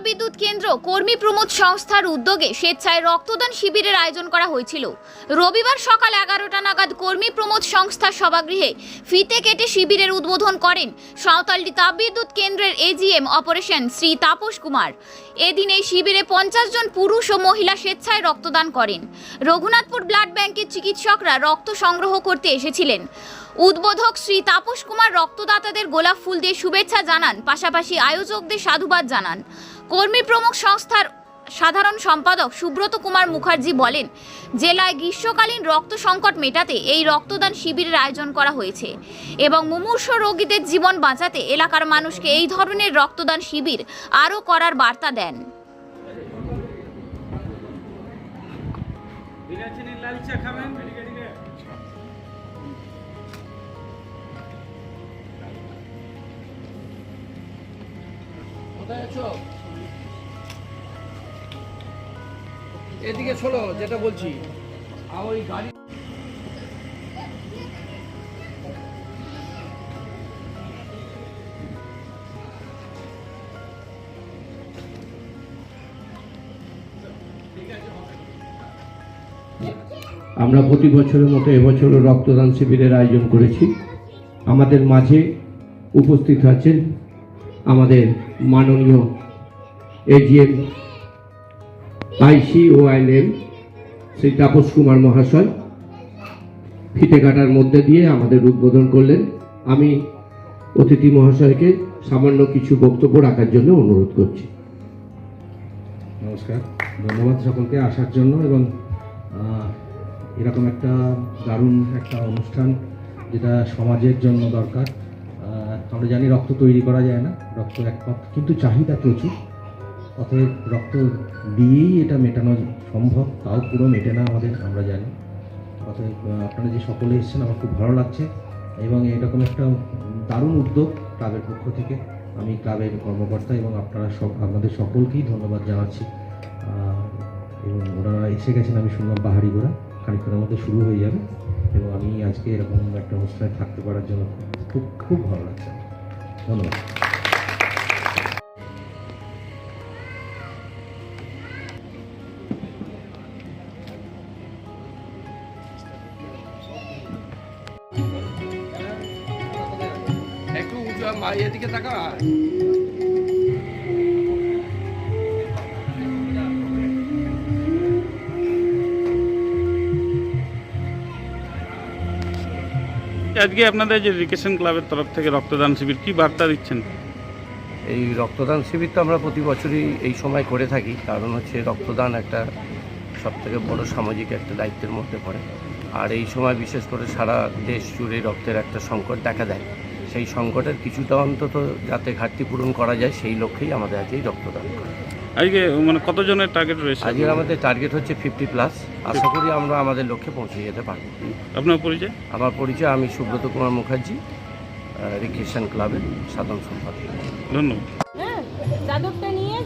তাপবিদ্যুৎ কেন্দ্র কর্মী প্রমোদ সংস্থার উদ্যোগে স্বেচ্ছায় রক্তদান শিবিরের আয়োজন করা হয়েছিল। রবিবার সকাল এগারোটা নাগাদ কর্মী প্রমোদ সংস্থার সভাগৃহে ফিতে কেটে শিবিরের উদ্বোধন করেন সাঁওতালডি তাপবিদ্যুৎ কেন্দ্রের এজিএম অপারেশন শ্রী তাপস কুমার। এদিন এই শিবিরে পঞ্চাশ জন পুরুষ ও মহিলা স্বেচ্ছায় রক্তদান করেন। রঘুনাথপুর ব্লাড ব্যাংকের চিকিৎসকরা রক্ত সংগ্রহ করতে এসেছিলেন। উদ্বোধক শ্রী তাপস কুমার রক্তদাতাদের গোলাপ ফুল দিয়ে শুভেচ্ছা জানান। পাশাপাশি আয়োজকদের সাধুবাদ জানান। কর্মী প্রমুখ সংস্থার সাধারণ সম্পাদক সুব্রত কুমার মুখার্জি বলেন, জেলায় গ্রীষ্মকালীন রক্ত সংকট মেটাতে এই রক্তদান শিবিরের আয়োজন করা হয়েছে এবং মুমূর্ষ রোগীদের জীবন বাঁচাতে এলাকার মানুষকে এই ধরনের রক্তদান শিবির আরও করার বার্তা দেন। কোথায় আছো? এদিকে শোনো, যেটা বলছি। আর ওই গাড়ি আমরা প্রতি বছরের মতো এবছরও রক্তদান শিবিরের আয়োজন করেছি। আমাদের মাঝে উপস্থিত আছেন আমাদের মাননীয় এজিএম আইসি ও আইএলএম শ্রী তাপস কুমার মহাশয় ফিতে কাটার মধ্যে দিয়ে আমাদের উদ্বোধন করলেন। আমি অতিথি মহাশয়কে সামান্য কিছু বক্তব্য রাখার জন্য অনুরোধ করছি। নমস্কার। ধন্যবাদ সকলকে আসার জন্য এবং এরকম একটা দারুণ একটা অনুষ্ঠান যেটা সমাজের জন্য দরকার। আমরা জানি রক্ত তৈরি করা যায় না, রক্ত একমাত্র কিন্তু চাহিদা প্রচুর। অতএব রক্ত দিয়েই এটা মেটানো সম্ভব, তাও পুরো মেটে না আমাদের, আমরা জানি। অতএব আপনারা যে সকলে এসেছেন, আমার খুব ভালো লাগছে। এবং এরকম একটা দারুণ উদ্যোগ ক্লাবের পক্ষ থেকে আমি ক্লাবের কর্মকর্তা এবং আপনারা সব, আপনাদের সকলকেই ধন্যবাদ জানাচ্ছি। এবং ওনারা এসে গেছেন, আমি শুনলাম পাহাড়ি ঘোড়া খানিকক্ষণের মধ্যে শুরু হয়ে যাবে। এবং আমি আজকে এরকম একটা অনুষ্ঠানে থাকতে পারার জন্য খুব খুব ভালো লাগছে। ধন্যবাদ। এদিকে তাকা আজকে আপনাদের যে রিকেশন ক্লাবের তরফ থেকে রক্তদান শিবির কি বার্তা দিচ্ছেন? এই রক্তদান শিবির তো আমরা প্রতি বছরই এই সময় করে থাকি। কারণ হচ্ছে রক্তদান একটা সবথেকে বড় সামাজিক একটা দায়িত্বের মধ্যে পড়ে। আর এই সময় বিশেষ করে সারা দেশ জুড়ে রক্তের একটা সংকট দেখা দেয়। সেই সংকটের কিছুটা অন্তত যাতে ঘাটতি পূরণ করা যায় সেই লক্ষ্যেই আমাদের আজকে এই রক্তদান করা। আজকে মানে কতজনের টার্গেট রয়েছে? আজকে আমাদের টার্গেট হচ্ছে ফিফটি প্লাস আশা করি আমরা আমাদের লক্ষ্যে পৌঁছে যেতে পারব। আপনার পরিচয়? আমার পরিচয় আমি সুব্রত কুমার মুখার্জি রিক্রিয়েশন ক্লাবের সাধারণ সম্পাদক। ধন্যবাদ। হ্যাঁ নিয়ে